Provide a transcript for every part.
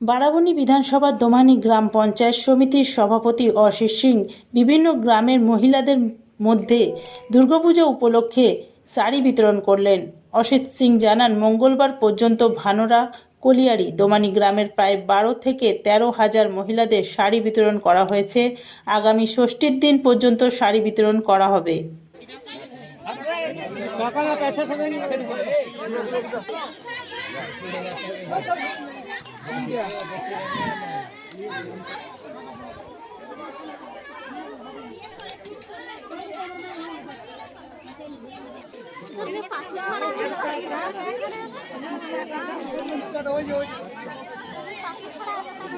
বারাবণী বিধানসভার দোমানি গ্রাম পঞ্চায়েত সমিতির সভাপতি অশীষ সিং বিভিন্ন গ্রামের মহিলাদের মধ্যে দুর্গাপূজা উপলক্ষে শাড়ি বিতরণ করলেন। অসিত সিং জানান, মঙ্গলবার পর্যন্ত ভানোরা, কলিয়ারি, দোমানি গ্রামের প্রায় বারো থেকে তেরো হাজার মহিলাদের শাড়ি বিতরণ করা হয়েছে। আগামী ষষ্ঠীর দিন পর্যন্ত শাড়ি বিতরণ করা হবে। કાકાના પૈસા સાથે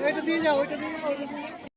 ওইটা দিয়ে যাও ওইটা দিয়ে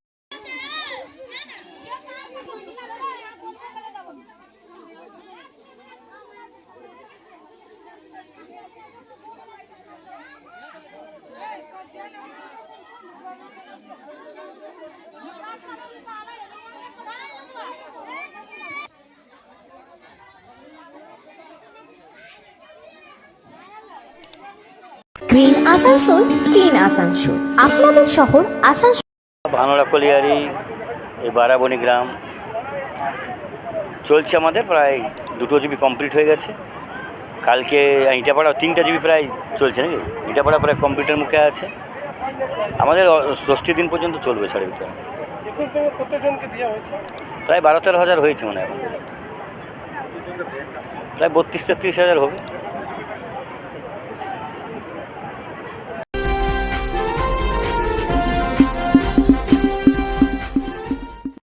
গ্রিন আসানসোল, ক্লিন আসানসোল। আপনাদের শহর আসানসোল। ভানোরা কলিয়ারি, এই বারাবণী গ্রাম। চলছে আমাদের প্রায় দুটো জিবি কমপ্লিট হয়ে গেছে। কালকে ইটাপাড়া, তিনটা জিবি প্রায় চলছে নাকি? ইটাপাড়া প্রায় কমপ্লিটের মুখে আছে। আমাদের ষষ্ঠী দিন পর্যন্ত চলবে সাড়ে ভিতরে প্রায় বারো তেরো হাজার হয়েছে মনে হয়। প্রায় বত্রিশ তেত্রিশ হাজার হবে।